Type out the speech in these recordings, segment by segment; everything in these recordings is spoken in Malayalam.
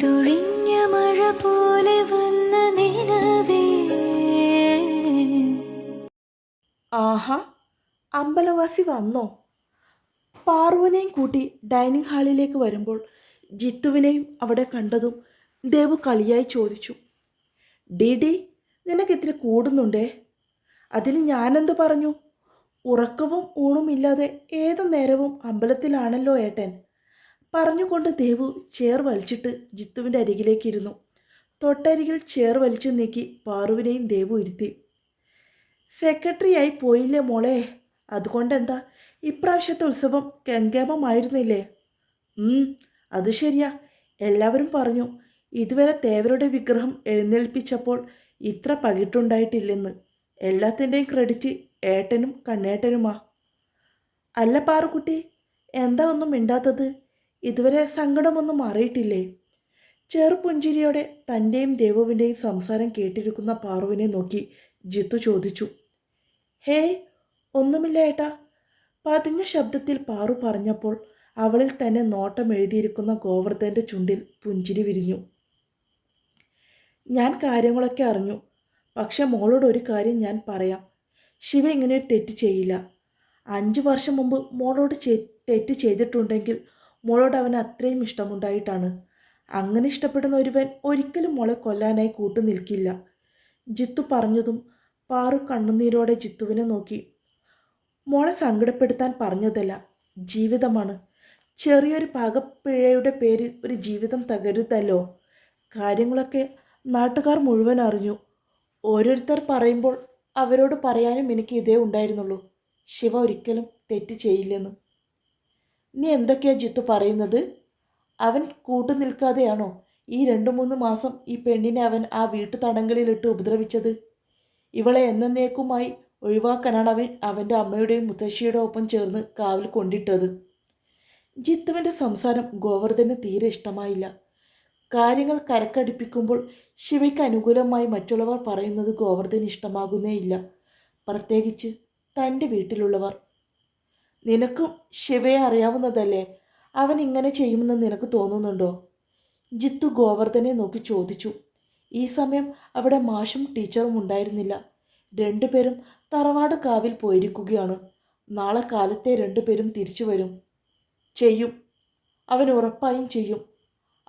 പെയ്തൊഴിഞ്ഞ മഴ പോലെ വന്ന നിലവേ. ആഹാ അമ്പലവാസി വന്നോ? പാർവനെയും കൂട്ടി ഡൈനിങ് ഹാളിലേക്ക് വരുമ്പോൾ ജിത്തുവിനെയും അവിടെ കണ്ടതും ദേവു കളിയായി ചോദിച്ചു ഡി ഡി നിനക്ക് ഇത്തിരി കൂടുന്നുണ്ടേ? അതിന് ഞാനെന്ത് പറഞ്ഞു? ഉറക്കവും ഊണുമില്ലാതെ ഏത് ഏതു നേരവും അമ്പലത്തിലാണല്ലോ ഏട്ടൻ. പറഞ്ഞുകൊണ്ട് ദേവു ചേർ വലിച്ചിട്ട് ജിത്തുവിന്റെ അരികിലേക്ക് ഇരുന്നു. തൊട്ടരികിൽ ചേർ വലിച്ചു നീക്കി പാറുവിനെയും ദേവു ഇരുത്തി. സെക്രട്ടറിയായി പോയില്ലേ മോളെ? അതുകൊണ്ടെന്താ? ഇപ്രാവശ്യത്തെ ഉത്സവം ഗംഗേമമായിരുന്നില്ലേ അത് ശരിയാ. എല്ലാവരും പറഞ്ഞു ഇതുവരെ തേവരുടെ വിഗ്രഹം എഴുന്നേൽപ്പിച്ചപ്പോൾ ഇത്ര പകിട്ടുണ്ടായിട്ടില്ലെന്ന്. എല്ലാത്തിന്റെയും ക്രെഡിറ്റ് ഏട്ടനും കണ്ണേട്ടനുമാ. അല്ല പാറുക്കുട്ടി എന്താ ഒന്നും മിണ്ടാത്തത്? ഇതുവരെ സങ്കടമൊന്നും മാറിയിട്ടില്ലേ? ചെറുപുഞ്ചിരിയോടെ തന്റെയും ദേവുവിന്റെയും സംസാരം കേട്ടിരിക്കുന്ന പാറുവിനെ നോക്കി ജിത്തു ചോദിച്ചു. ഹേ ഒന്നുമില്ല ഏട്ടാ. പതിഞ്ഞ ശബ്ദത്തിൽ പാറു പറഞ്ഞപ്പോൾ അവളിൽ തന്നെ നോട്ടം എഴുതിയിരിക്കുന്ന ഗോവർദ്ധന്റെ ചുണ്ടിൽ പുഞ്ചിരി വിരിഞ്ഞു. ഞാൻ കാര്യങ്ങളൊക്കെ അറിഞ്ഞു. പക്ഷെ മോളോട് ഒരു കാര്യം ഞാൻ പറയാം. ശിവ ഇങ്ങനെ ഒരു തെറ്റ് ചെയ്യില്ല. അഞ്ച് വർഷം മുമ്പ് മോളോട് തെറ്റ് ചെയ്തിട്ടുണ്ടെങ്കിൽ മോളോട് അവന് അത്രയും ഇഷ്ടമുണ്ടായിട്ടാണ്. അങ്ങനെ ഇഷ്ടപ്പെടുന്ന ഒരുവൻ ഒരിക്കലും മോളെ കൊല്ലാനായി കൂട്ടു നിൽക്കില്ല. ജിത്തു പറഞ്ഞതും പാറു കണ്ണുനീരോടെ ജിത്തുവിനെ നോക്കി. മോളെ സങ്കടപ്പെടുത്താൻ പറഞ്ഞതല്ല ജീവിതമാണ്. ചെറിയൊരു പാകപ്പിഴയുടെ പേരിൽ ഒരു ജീവിതം തകരുതല്ലോ. കാര്യങ്ങളൊക്കെ നാട്ടുകാർ മുഴുവൻ അറിഞ്ഞു. ഓരോരുത്തർ പറയുമ്പോൾ അവരോട് പറയാനും എനിക്ക് ഇതേ ഉണ്ടായിരുന്നുള്ളൂ. ശിവ ഒരിക്കലും തെറ്റ് ചെയ്യില്ലെന്ന്. നീ എന്തൊക്കെയാ ജിത്തു പറയുന്നത്? അവൻ കൂട്ടു നിൽക്കാതെയാണോ ഈ രണ്ടു മൂന്ന് മാസം ഈ പെണ്ണിനെ അവൻ ആ വീട്ടു തടങ്കലിലിട്ട് ഉപദ്രവിച്ചത്? ഇവളെ എന്നേക്കുമായി ഒഴിവാക്കാനാണ് അവൻ അവന്റെ അമ്മയുടെയും മുത്തശ്ശിയുടെ ഒപ്പം ചേർന്ന് കാവിൽ കൊണ്ടിട്ടത്. ജിത്തുവിന്റെ സംസാരം ഗോവർദ്ധന് തീരെ ഇഷ്ടമായില്ല. കാര്യങ്ങൾ കരക്കടിപ്പിക്കുമ്പോൾ ശിവയ്ക്ക് അനുകൂലമായി മറ്റുള്ളവർ പറയുന്നത് ഗോവർദ്ധന് ഇഷ്ടമാകുന്നേയില്ല. പ്രത്യേകിച്ച് തന്റെ വീട്ടിലുള്ളവർ. നിനക്കും ശിവയെ അറിയാവുന്നതല്ലേ? അവൻ ഇങ്ങനെ ചെയ്യുമെന്ന് നിനക്ക് തോന്നുന്നുണ്ടോ? ജിത്തു ഗോവർദ്ധനെ നോക്കി ചോദിച്ചു. ഈ സമയം അവിടെ മാഷും ടീച്ചറും ഉണ്ടായിരുന്നില്ല. രണ്ടുപേരും തറവാട് കാവിൽ പോയിരിക്കുകയാണ്. നാളെ കാലത്തെ രണ്ടുപേരും തിരിച്ചു വരും. ചെയ്യും. അവൻ ഉറപ്പായും ചെയ്യും.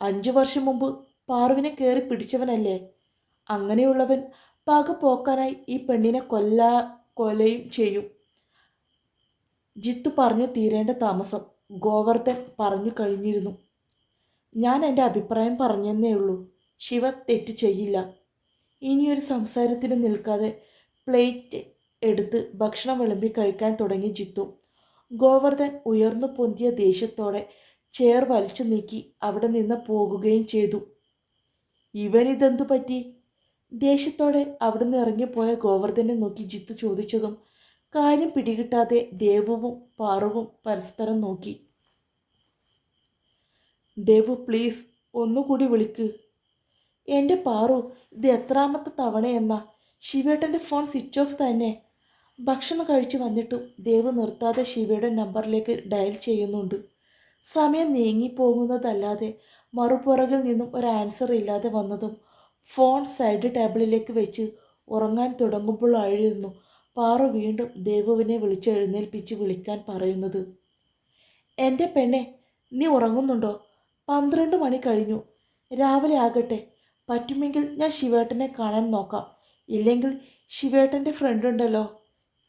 അഞ്ചു വർഷം മുമ്പ് പാറുവിനെ കയറി പിടിച്ചവനല്ലേ? അങ്ങനെയുള്ളവൻ പക പോക്കാനായി ഈ പെണ്ണിനെ കൊല്ലാ കൊലയും ചെയ്യും. ജിത്തു പറഞ്ഞു തീരേണ്ട താമസം ഗോവർദ്ധൻ പറഞ്ഞു കഴിഞ്ഞിരുന്നു. ഞാൻ എന്റെ അഭിപ്രായം പറഞ്ഞെന്നേ ഉള്ളൂ. ശിവ തെറ്റ് ചെയ്യില്ല. ഇനിയൊരു സംസാരത്തിന് നിൽക്കാതെ പ്ലേറ്റ് എടുത്ത് ഭക്ഷണം വിളമ്പി കഴിക്കാൻ തുടങ്ങി ജിത്തു. ഗോവർദ്ധൻ ഉയർന്നു പൊന്തിയ ദേഷ്യത്തോടെ ചേർ വലിച്ചു നീക്കി അവിടെ നിന്ന് പോകുകയും ചെയ്തു. ഇവനിതെന്തു പറ്റി? ദേഷ്യത്തോടെ അവിടുന്ന് ഇറങ്ങിപ്പോയ ഗോവർദ്ധനെ നോക്കി ജിത്തു ചോദിച്ചതും കാര്യം പിടികിട്ടാതെ ദേവുവും പാറുവും പരസ്പരം നോക്കി. ദേവു പ്ലീസ് ഒന്നുകൂടി വിളിക്ക്. എന്റെ പാറു ഇത് എത്രാമത്തെ തവണയെന്ന ശിവേട്ടന്റെ ഫോൺ സ്വിച്ച് ഓഫ് തന്നെ. ഭക്ഷണം കഴിച്ചു വന്നിട്ടും ദേവ് നിർത്താതെ ശിവയുടെ നമ്പറിലേക്ക് ഡയൽ ചെയ്യുന്നുണ്ട്. സമയം നീങ്ങിപ്പോകുന്നതല്ലാതെ മറുപുറകിൽ നിന്നും ഒരു ആൻസർ ഇല്ലാതെ വന്നതും ഫോൺ സൈഡ് ടേബിളിലേക്ക് വെച്ച് ഉറങ്ങാൻ തുടങ്ങുമ്പോൾ തുടങ്ങുമ്പോഴായിരുന്നു പാറു വീണ്ടും ദേവുവിനെ വിളിച്ചെഴുന്നേൽപ്പിച്ച് വിളിക്കാൻ പറയുന്നത്. എന്റെ പെണ്ണെ നീ ഉറങ്ങുന്നുണ്ടോ? പന്ത്രണ്ട് മണി കഴിഞ്ഞു. രാവിലെ ആകട്ടെ. പറ്റുമെങ്കിൽ ഞാൻ ശിവേട്ടനെ കാണാൻ നോക്കാം. ഇല്ലെങ്കിൽ ശിവേട്ടന്റെ ഫ്രണ്ട് ഉണ്ടല്ലോ.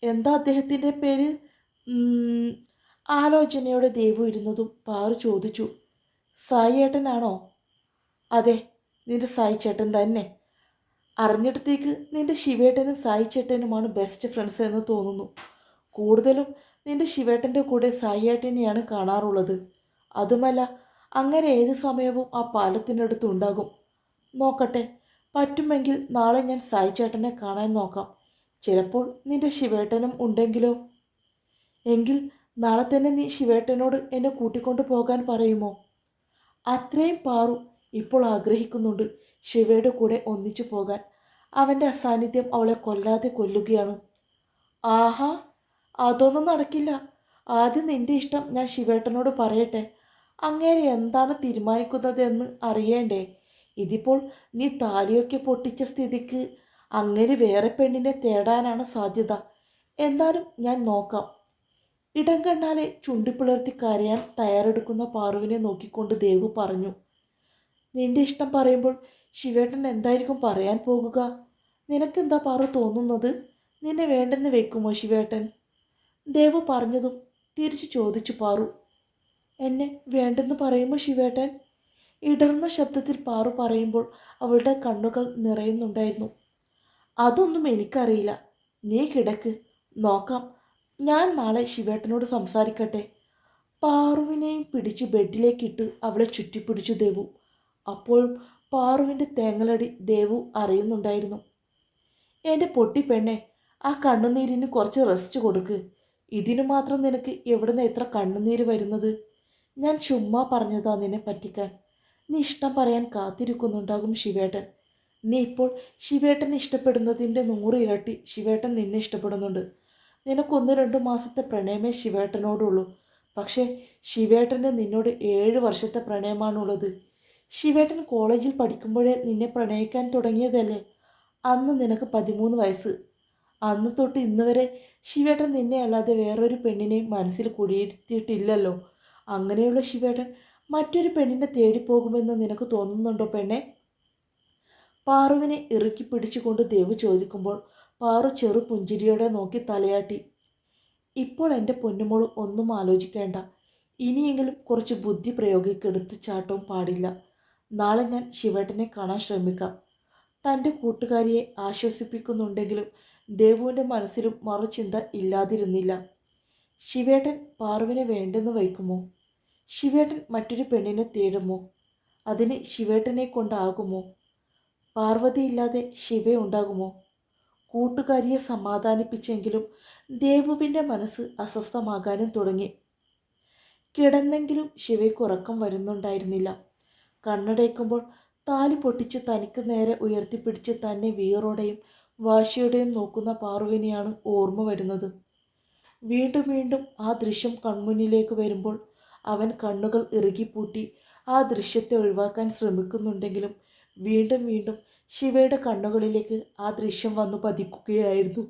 എന്താ അദ്ദേഹത്തിന്റെ പേര്? ആലോചനയോടെ ദേവു ഇരുന്നതും പാറു ചോദിച്ചു. സായി ഏട്ടനാണോ? അതെ നിന്റെ സായി ചേട്ടൻ തന്നെ. അറിഞ്ഞിടത്തേക്ക് നിന്റെ ശിവേട്ടനും സായി ചേട്ടനുമാണ് ബെസ്റ്റ് ഫ്രണ്ട്സ് എന്ന് തോന്നുന്നു. കൂടുതലും നിന്റെ ശിവേട്ടന്റെ കൂടെ സായി ഏട്ടനെയാണ് കാണാറുള്ളത്. അതുമല്ല അങ്ങനെ ഏത് സമയവും ആ പാലത്തിനടുത്ത് ഉണ്ടാകും. നോക്കട്ടെ പറ്റുമെങ്കിൽ നാളെ ഞാൻ സായി ചേട്ടനെ കാണാൻ നോക്കാം. ചിലപ്പോൾ നിന്റെ ശിവേട്ടനും ഉണ്ടെങ്കിലോ? എങ്കിൽ നാളെ തന്നെ നീ ശിവേട്ടനോട് എന്നെ കൂട്ടിക്കൊണ്ടു പോകാൻ പറയുമോ? അത്രയും പാറു ഇപ്പോൾ ആഗ്രഹിക്കുന്നുണ്ട് ശിവയുടെ കൂടെ ഒന്നിച്ചു പോകാൻ അവന്റെ അസാന്നിധ്യം അവളെ കൊല്ലാതെ കൊല്ലുകയാണ്. ആഹാ അതൊന്നും നടക്കില്ല. ആദ്യം നിന്റെ ഇഷ്ടം ഞാൻ ശിവേട്ടനോട് പറയട്ടെ. അങ്ങേരെ എന്താണ് തീരുമാനിക്കുന്നതെന്ന് അറിയണ്ടേ? ഇതിപ്പോൾ നീ താലിയൊക്കെ പൊട്ടിച്ച സ്ഥിതിക്ക് അങ്ങനെ വേറെ പെണ്ണിനെ തേടാനാണ് സാധ്യത. എന്നാലും ഞാൻ നോക്കാം. ഇടം കണ്ണാലെ ചുണ്ടിപ്പിളർത്തി കരയാൻ തയ്യാറെടുക്കുന്ന പാറുവിനെ നോക്കിക്കൊണ്ട് ദേവു പറഞ്ഞു നിന്റെ ഇഷ്ടം പറയുമ്പോൾ ശിവേട്ടൻ എന്തായിരിക്കും പറയാൻ പോകുക? നിനക്കെന്താ പാറു തോന്നുന്നത്? നിന്നെ വേണ്ടെന്ന് വെക്കുമോ ശിവേട്ടൻ? ദേവു പറഞ്ഞതും തിരിച്ചു ചോദിച്ചു പാറു. എന്നെ വേണ്ടെന്ന് പറയുമോ ശിവേട്ടൻ? ഇടർന്ന ശബ്ദത്തിൽ പാറു പറയുമ്പോൾ അവളുടെ കണ്ണുകൾ നിറയുന്നുണ്ടായിരുന്നു. അതൊന്നും എനിക്കറിയില്ല. നീ കിടക്ക്. നോക്കാം. ഞാൻ നാളെ ശിവേട്ടനോട് സംസാരിക്കട്ടെ. പാറുവിനെയും പിടിച്ച് ബെഡിലേക്കിട്ട് അവളെ ചുറ്റിപ്പിടിച്ചു ദേവു. അപ്പോഴും പാറുവിന്റെ തേങ്ങലടി ദേവു അറിയുന്നുണ്ടായിരുന്നു. എന്റെ പൊട്ടിപ്പെണ്ണെ ആ കണ്ണുനീരിന് കുറച്ച് റെസ്റ്റ് കൊടുക്ക്. ഇതിനു മാത്രം നിനക്ക് എവിടുന്ന് എത്ര കണ്ണുനീര് വരുന്നത്? ഞാൻ ചുമ്മാ പറഞ്ഞതാ നിന്നെ പറ്റിക്കാൻ. നീ ഇഷ്ടം പറയാൻ കാത്തിരിക്കുന്നുണ്ടാകും ശിവേട്ടൻ. നീ ഇപ്പോൾ ശിവേട്ടനെ ഇഷ്ടപ്പെടുന്നതിന്റെ നൂറ് ഇരട്ടി ശിവേട്ടൻ നിന്നെ ഇഷ്ടപ്പെടുന്നുണ്ട്. നിനക്കൊന്ന് രണ്ട് മാസത്തെ പ്രണയമേ ശിവേട്ടനോടുള്ളൂ. പക്ഷേ ശിവേട്ടന് നിന്നോട് ഏഴ് വർഷത്തെ പ്രണയമാണുള്ളത്. ശിവേട്ടൻ കോളേജിൽ പഠിക്കുമ്പോഴേ നിന്നെ പ്രണയിക്കാൻ തുടങ്ങിയതല്ലേ? അന്ന് നിനക്ക് പതിമൂന്ന് വയസ്സ്. അന്ന് തൊട്ട് ഇന്ന് വരെ ശിവേട്ടൻ നിന്നെ അല്ലാതെ വേറൊരു പെണ്ണിനെ മനസ്സിൽ കുടിയിരുത്തിയിട്ടില്ലല്ലോ. അങ്ങനെയുള്ള ശിവേട്ടൻ മറ്റൊരു പെണ്ണിനെ തേടിപ്പോകുമെന്ന് നിനക്ക് തോന്നുന്നുണ്ടോ പെണ്ണെ? പാറുവിനെ ഇറുക്കി പിടിച്ചുകൊണ്ട് ദേവ് ചോദിക്കുമ്പോൾ പാറു ചെറു പുഞ്ചിരിയോടെ നോക്കി തലയാട്ടി. ഇപ്പോൾ എന്റെ പൊന്നുമോൾ ഒന്നും ആലോചിക്കേണ്ട. ഇനിയെങ്കിലും കുറച്ച് ബുദ്ധി പ്രയോഗിക്കെടുത്ത് ചാട്ടവും പാടില്ല. നാളെ ഞാൻ ശിവേട്ടനെ കാണാൻ ശ്രമിക്കാം. തന്റെ കൂട്ടുകാരിയെ ആശ്വസിപ്പിക്കുന്നുണ്ടെങ്കിലും ദേവുവിന്റെ മനസ്സിലും മറുചിന്ത ഇല്ലാതിരുന്നില്ല. ശിവേട്ടൻ പാറുവിനെ വേണ്ടെന്ന് വയ്ക്കുമോ? ശിവേട്ടൻ മറ്റൊരു പെണ്ണിനെ തേടുമോ? അതിന് ശിവേട്ടനെ കൊണ്ടാകുമോ? പാർവതിയില്ലാതെ ശിവ ഉണ്ടാകുമോ? കൂട്ടുകാരിയെ സമാധാനിപ്പിച്ചെങ്കിലും ദേവുവിന്റെ മനസ്സ് അസ്വസ്ഥമാകാനും തുടങ്ങി. കിടന്നെങ്കിലും ശിവയ്ക്ക് ഉറക്കം വരുന്നുണ്ടായിരുന്നില്ല. കണ്ണടയ്ക്കുമ്പോൾ താലി പൊട്ടിച്ച് തനിക്ക് നേരെ ഉയർത്തിപ്പിടിച്ച് തന്നെ വീറോടെയും വാശിയോടെയും നോക്കുന്ന പാറുവിനെയാണ് ഓർമ്മ വരുന്നത്. വീണ്ടും വീണ്ടും ആ ദൃശ്യം കൺമുന്നിലേക്ക് വരുമ്പോൾ അവൻ കണ്ണുകൾ ഇറുകിപ്പൂട്ടി ആ ദൃശ്യത്തെ ഒഴിവാക്കാൻ ശ്രമിക്കുന്നുണ്ടെങ്കിലും വീണ്ടും വീണ്ടും ശിവയുടെ കണ്ണുകളിലേക്ക് ആ ദൃശ്യം വന്നു പതിക്കുകയായിരുന്നു.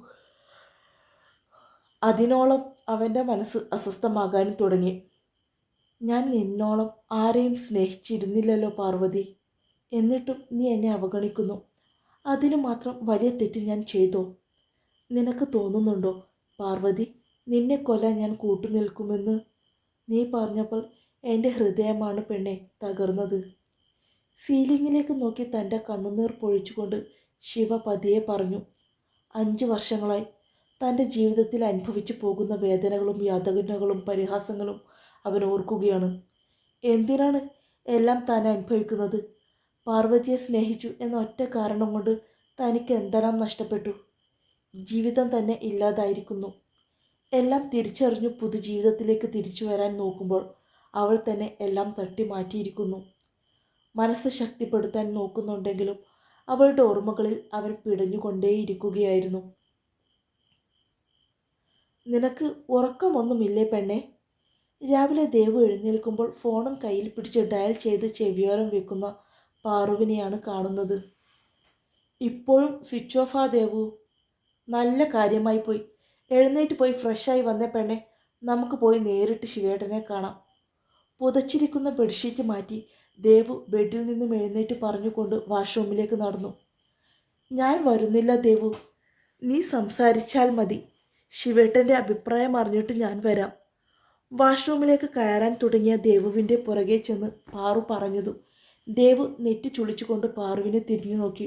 അതിനോളം അവന്റെ മനസ്സ് അസ്വസ്ഥമാകാനും തുടങ്ങി. ഞാൻ നിന്നോളം ആരെയും സ്നേഹിച്ചിരുന്നില്ലല്ലോ പാർവതി. എന്നിട്ടും നീ എന്നെ അവഗണിക്കുന്നു. അതിനു മാത്രം വലിയ തെറ്റ് ഞാൻ ചെയ്തോ? നിനക്ക് തോന്നുന്നുണ്ടോ പാർവതി നിന്നെ കൊല ഞാൻ കൂട്ടുനിൽക്കുമെന്ന്? നീ പറഞ്ഞപ്പോൾ എന്റെ ഹൃദയമാണ് പെണ്ണെ തകർന്നത്. സീലിങ്ങിലേക്ക് നോക്കി തന്റെ കണ്ണുനീർ പൊഴിച്ചുകൊണ്ട് ശിവ പതിയെ പറഞ്ഞു അഞ്ച് വർഷങ്ങളായി തന്റെ ജീവിതത്തിൽ അനുഭവിച്ചു പോകുന്ന വേദനകളും യാതനകളും പരിഹാസങ്ങളും അവൻ ഓർക്കുകയാണ്. എന്തിനാണ് എല്ലാം താൻ അനുഭവിക്കുന്നത്? പാർവതിയെ സ്നേഹിച്ചു എന്ന ഒറ്റ കാരണം കൊണ്ട് തനിക്ക് എന്തെല്ലാം നഷ്ടപ്പെട്ടു? ജീവിതം തന്നെ ഇല്ലാതായിരിക്കുന്നു. എല്ലാം തിരിച്ചറിഞ്ഞു പുതുജീവിതത്തിലേക്ക് തിരിച്ചു വരാൻ നോക്കുമ്പോൾ അവൾ തന്നെ എല്ലാം തട്ടി മാറ്റിയിരിക്കുന്നു. മനസ്സ് ശക്തിപ്പെടുത്താൻ നോക്കുന്നുണ്ടെങ്കിലും അവളുടെ ഓർമ്മകളിൽ അവൻ പിടഞ്ഞുകൊണ്ടേയിരിക്കുകയായിരുന്നു. നിനക്ക് ഉറക്കമൊന്നുമില്ലേ പെണ്ണെ? രാവിലെ ദേവ് എഴുന്നേൽക്കുമ്പോൾ ഫോണും കയ്യിൽ പിടിച്ച് ഡയൽ ചെയ്ത് ചെവിയോരം വെക്കുന്ന പാറുവിനെയാണ് കാണുന്നത്. ഇപ്പോഴും സ്വിച്ച് ഓഫ് ദേവു. നല്ല കാര്യമായി പോയി. എഴുന്നേറ്റ് പോയി ഫ്രഷായി വന്ന പെണ്ണെ നമുക്ക് പോയി നേരിട്ട് ശിവേട്ടനെ കാണാം. പുതച്ചിരിക്കുന്ന ബെഡ്ഷീറ്റ് മാറ്റി ദേവു ബെഡിൽ നിന്നും എഴുന്നേറ്റ് പറഞ്ഞുകൊണ്ട് വാഷ്റൂമിലേക്ക് നടന്നു. ഞാൻ വരുന്നില്ല ദേവു. നീ സംസാരിച്ചാൽ മതി. ശിവേട്ടന്റെ അഭിപ്രായം അറിഞ്ഞിട്ട് ഞാൻ വരാം. വാഷ്റൂമിലേക്ക് കയറാൻ തുടങ്ങിയ ദേവുവിന്റെ പുറകെ ചെന്ന് പാറു പറഞ്ഞതും ദേവു നെറ്റി ചുളിച്ചുകൊണ്ട് പാറുവിനെ തിരിഞ്ഞു നോക്കി.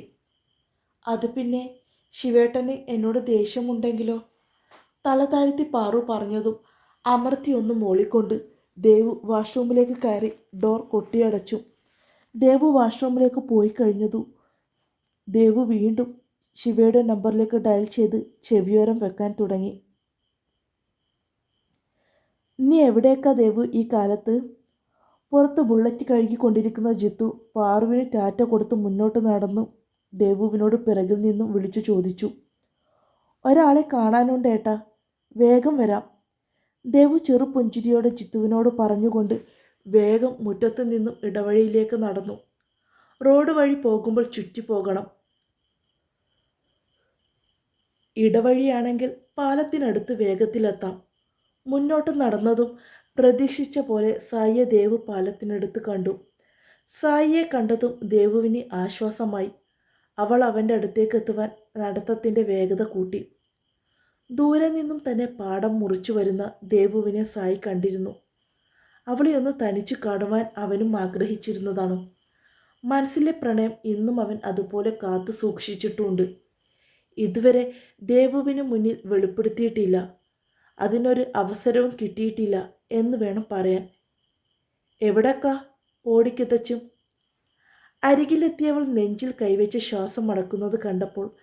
അത് പിന്നെ ശിവേട്ടന് എന്നോട് ദേഷ്യമുണ്ടെങ്കിലോ? തല താഴ്ത്തി പാറു പറഞ്ഞതും അമർത്തി ഒന്ന് മോളിക്കൊണ്ട് ദേവു വാഷ്റൂമിലേക്ക് കയറി ഡോർ കൊട്ടിയടച്ചു. ദേവു വാഷ്റൂമിലേക്ക് പോയി കഴിഞ്ഞതു ദേവു വീണ്ടും ശിവയുടെ നമ്പറിലേക്ക് ഡയൽ ചെയ്ത് ചെവിയോരം വെക്കാൻ തുടങ്ങി. നീ എവിടേക്കാ ദേവു ഈ കാലത്ത്? പുറത്ത് ബുള്ളറ്റ് കഴുകിക്കൊണ്ടിരിക്കുന്ന ജിത്തു പാറുവിന് ടാറ്റ കൊടുത്ത് മുന്നോട്ട് നടന്നു. ദേവുവിനോട് പിറകിൽ നിന്നും വിളിച്ചു ചോദിച്ചു. ഒരാളെ കാണാനുണ്ട് ഏട്ടാ. വേഗം വരാം. ദേവു ചെറുപുഞ്ചിരിയോടെ ജിത്തുവിനോട് പറഞ്ഞുകൊണ്ട് വേഗം മുറ്റത്തു നിന്നും ഇടവഴിയിലേക്ക് നടന്നു. റോഡ് വഴി പോകുമ്പോൾ ചുറ്റിപ്പോകണം ഇടവഴിയാണെങ്കിൽ പാലത്തിനടുത്ത് വേഗത്തിലെത്താം. മുന്നോട്ട് നടന്നതും പ്രതീക്ഷിച്ച പോലെ സായിയെ ദേവ് പാലത്തിനടുത്ത് കണ്ടു. സായിയെ കണ്ടതും ദേവുവിന് ആശ്വാസമായി. അവൾ അവന്റെ അടുത്തേക്ക് എത്തുവാൻ നടത്തത്തിന്റെ വേഗത കൂട്ടി. ദൂരെ നിന്നും തന്നെ പാടം മുറിച്ചു വരുന്ന ദേവുവിനെ സായി കണ്ടിരുന്നു. അവളെ ഒന്ന് തനിച്ചു കാണുവാൻ അവനും ആഗ്രഹിച്ചിരുന്നതാണ്. മനസ്സിലെ പ്രണയം ഇന്നും അവൻ അതുപോലെ കാത്തു സൂക്ഷിച്ചിട്ടുണ്ട്. ഇതുവരെ ദേവുവിന് മുന്നിൽ വെളിപ്പെടുത്തിയിട്ടില്ല. അതിനൊരു അവസരവും കിട്ടിയിട്ടില്ല എന്ന് വേണം പറയാൻ. എവിടക്ക? ഓടിക്കെത്തച്ചും. അരികിലെത്തിയവൾ നെഞ്ചിൽ കൈവച്ച് ശ്വാസം അടക്കുന്നത് കണ്ടപ്പോൾ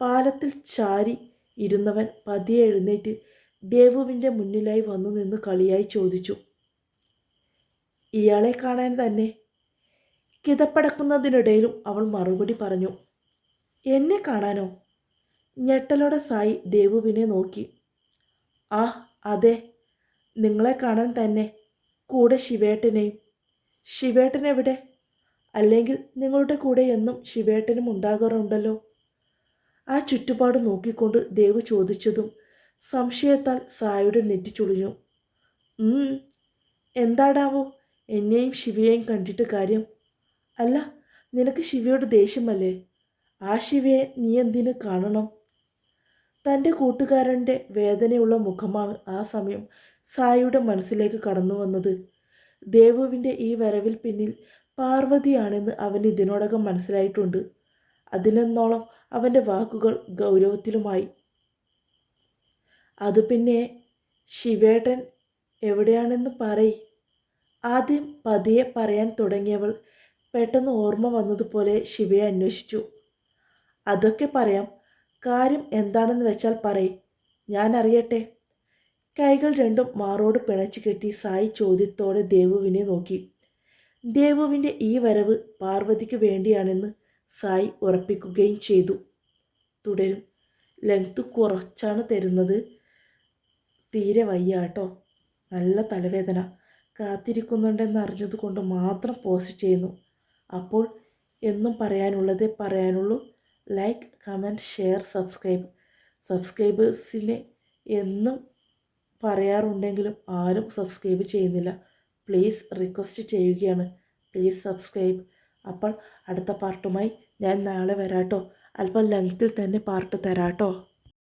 പാലത്തിൽ ചാരി ഇരുന്നവൻ പതിയെ എഴുന്നേറ്റ് ദേവുവിന്റെ മുന്നിലായി വന്നു നിന്ന് കളിയായി ചോദിച്ചു ഇയാളെ കാണാൻ തന്നെ? കിതപ്പടക്കുന്നതിനിടയിലും അവൾ മറുപടി പറഞ്ഞു എന്നെ കാണാനോ? ഞെട്ടലോടെ സായി ദേവുവിനെ നോക്കി. ആ അതെ. നിങ്ങളെ കാണാൻ തന്നെ കൂടെ ശിവേട്ടനെയും. ശിവേട്ടൻ എവിടെ? അല്ലെങ്കിൽ നിങ്ങളുടെ കൂടെ എന്നും ശിവേട്ടനും ഉണ്ടാകാറുണ്ടല്ലോ? ആ ചുറ്റുപാട് നോക്കിക്കൊണ്ട് ദേവ് ചോദിച്ചതും സംശയത്താൽ സായുടെ നെറ്റി ചുളിഞ്ഞു. "ഉം, എന്താടാവോ? എന്നെയും ശിവയെയും കണ്ടിട്ട് കാര്യം? അല്ല നിനക്ക് ശിവയോട് ദേഷ്യമല്ലേ? ആ ശിവയെ നീ എന്തിനു കാണണം? തന്റെ കൂട്ടുകാരന്റെ വേദനയുള്ള മുഖമാണ് ആ സമയം സായിയുടെ മനസ്സിലേക്ക് കടന്നു വന്നത്. ദേവുവിന്റെ ഈ വരവിൽ പിന്നിൽ പാർവതിയാണെന്ന് അവൻ ഇതിനോടകം മനസ്സിലായിട്ടുണ്ട്. അതിനെന്നോളം അവന്റെ വാക്കുകൾ ഗൗരവത്തിലുമായി. അത് പിന്നെ ശിവേട്ടൻ എവിടെയാണെന്ന് പറയ്. ആദ്യം പതിയെ പറയാൻ തുടങ്ങിയവൾ പെട്ടെന്ന് ഓർമ്മ വന്നതുപോലെ ശിവയെ അന്വേഷിച്ചു. അതൊക്കെ പറയാം. കാര്യം എന്താണെന്ന് വെച്ചാൽ പറയ്. ഞാൻ അറിയട്ടെ. കൈകൾ രണ്ടും മാറോട് പിണച്ചു കെട്ടി സായി ചോദ്യത്തോടെ ദേവുവിനെ നോക്കി. ദേവുവിന്റെ ഈ വരവ് പാർവതിക്ക് വേണ്ടിയാണെന്ന് സായി ഉറപ്പിക്കുകയും ചെയ്തു. തുടരും. ലെങ്ത് കുറച്ചാണ് തരുന്നത്. തീരെ വയ്യ കേട്ടോ. നല്ല തലവേദന. കാത്തിരിക്കുന്നുണ്ടെന്ന് അറിഞ്ഞതുകൊണ്ട് മാത്രം പോസ്റ്റ് ചെയ്യുന്നു. അപ്പോൾ എന്നും പറയാനുള്ളതേ പറയാനുള്ളൂ. ലൈക്ക് കമന്റ് ഷെയർ സബ്സ്ക്രൈബ് സബ്സ്ക്രൈബേഴ്സിനെ എന്നും പറയാറുണ്ടെങ്കിലും ആരും സബ്സ്ക്രൈബ് ചെയ്യുന്നില്ല. പ്ലീസ് റിക്വസ്റ്റ് ചെയ്യുകയാണ്. പ്ലീസ് സബ്സ്ക്രൈബ് അപ്പോൾ അടുത്ത പാർട്ടുമായി ഞാൻ നാളെ വരാട്ടോ. അല്പം ലെങ്ത്തിൽ തന്നെ പാർട്ട് തരാട്ടോ.